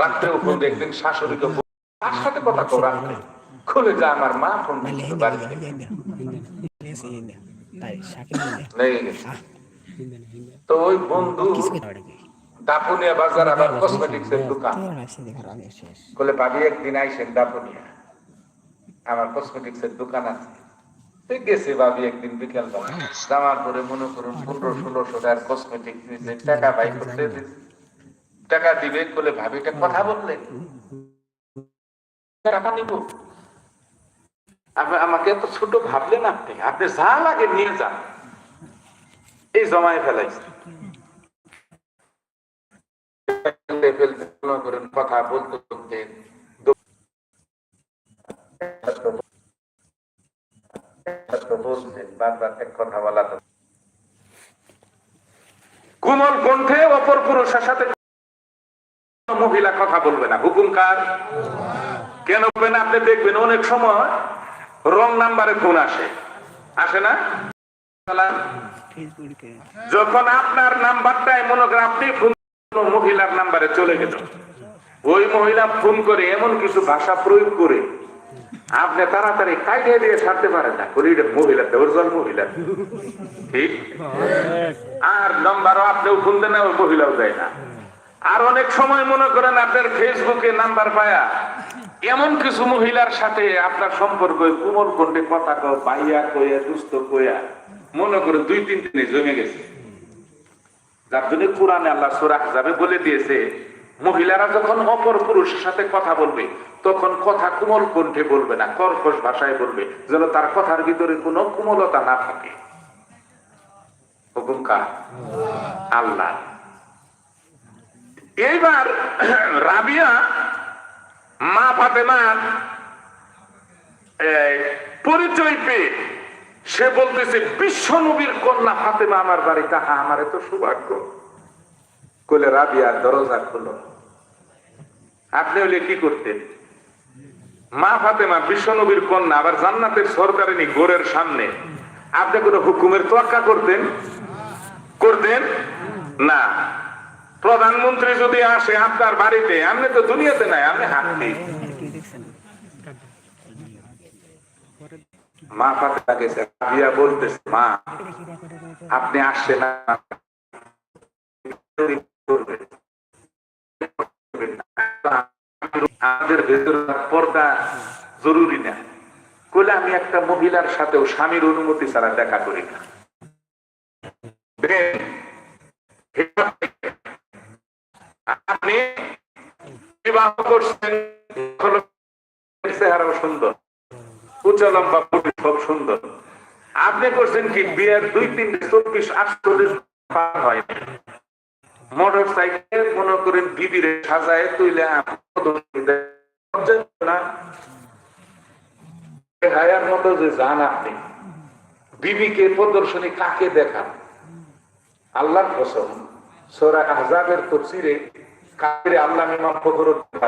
রাত্রেও ফোন দেখবেন, শাশুড়িকে তার সাথে কথা কো রাত্রে? খুলে যা আমার মা, ফোন তো ওই বন্ধু দাপুনিয়া বাজার আবার কসমেটিক্স এর দোকান। বলে, ভাবি, একদিন আইসেন দাপুনিয়া। আমার কসমেটিক্স এর দোকান আছে। গেছে ভাবি একদিন বিকেল বেলা জামার পরে মনে করুন, পনেরো, ষোলোশো টাকার কসমেটিক্স টাকা বাই করতে দিছে। টাকা দিবে বলে ভাবিটা কথা বললেন টাকা নিব। আপনি আমাকে এত ছোট ভাবলেন আপনি আপনি যা লাগে নিয়ে যান। এই জমায় ফেলাইছে। কথা বলতে বলতে কোমল কণ্ঠে অপর পুরুষের সাথে মহিলা কথা বলবে না। হুকুম কার? কেন বলবেন? আপনি দেখবেন অনেক সময় রং নাম্বারে ফোন আসে। আসে না? যখন আপনার নাম্বারটাই মনে করেন আপনি ফোন মহিলার নাম্বারে চলে গেল। ওই মহিলা ফোন করে এমন কিছু ভাষা প্রয়োগ করে আপনি তাড়াতাড়ি কাটিয়ে দিয়ে ছাড়তে পারেন না। এটা মহিলা দেওয়ার মহিলা। ঠিক? আর নাম্বারও আপনিও ফোন দেন মহিলাও দেয় না। আর অনেক সময় মনে করেন আপনার ফেসবুকে নাম্বার পায়া এমন কিছু মহিলার সাথে আপনার সম্পর্ক কোমল কণ্ঠে কথা কো পাইয়া কইয়া দুস্থ কইয়া মনে করে দুই তিন দিনে জমে গেছে। যার জন্য কোরআনে আল্লাহ সুরাহ যাবে বলে দিয়েছে, মহিলারা যখন অপর পুরুষের সাথে কথা বলবে, তখন কথা কোমল কণ্ঠে বলবে না, কর্কশ ভাষায় বলবে, যেন তার কথার ভিতরে কোনো কোমলতা না থাকে। হুকুম কার? আল্লাহ। এইবার রাবিয়া মা ফাতেমার এই, পরিচয় পেয়ে সে বলতেছে বিশ্ব নবীর কন্যা ফাতেমা আমার বাড়িতে হা আমার এত সৌভাগ্য। কলে রাবিয়া দরজা খুলো। আপনি হলে কি করতেন? মা ফাতেমা বিশ্ব নবীর কন্যা আবার জান্নাতের সরকারিনী গোরের সামনে। আপনি কোনো হুকুমের তোয়াক্কা করতেন? করতেন? না। প্রধানমন্ত্রী যদি আসে আপনার বাড়িতে, আপনি তো দুনিয়াতে নাই, আপনি হাঁটতে। মা ফাতে গেছে, রাবিয়া বলতেছে, মা, আপনি আসছেন আমাদের ভেতরে পর্দা জরুরি না। কইলে আমি একটা মহিলার সাথেও স্বামীর অনুমতি ছাড়া দেখা করি না। আপনি বিবাহ করছেন চেহারাও সুন্দর। উচ্চ লম্বা সব সুন্দর। আপনি করছেন কি, বিয়ের দুই, তিন, চব্বিশ, আটচল্লিশ হয়। মোটর সাইকেল মনে করেন বিবিরে সাজায়, তুইলে হায়ার মতো যে যান আপনি। বিবিকে প্রদর্শনী কাকে দেখান? আল্লাহর কসম। সোরা আহজাবের তফসিরে কাকে আল্লাহ ইমাম ফখরুদ্দিন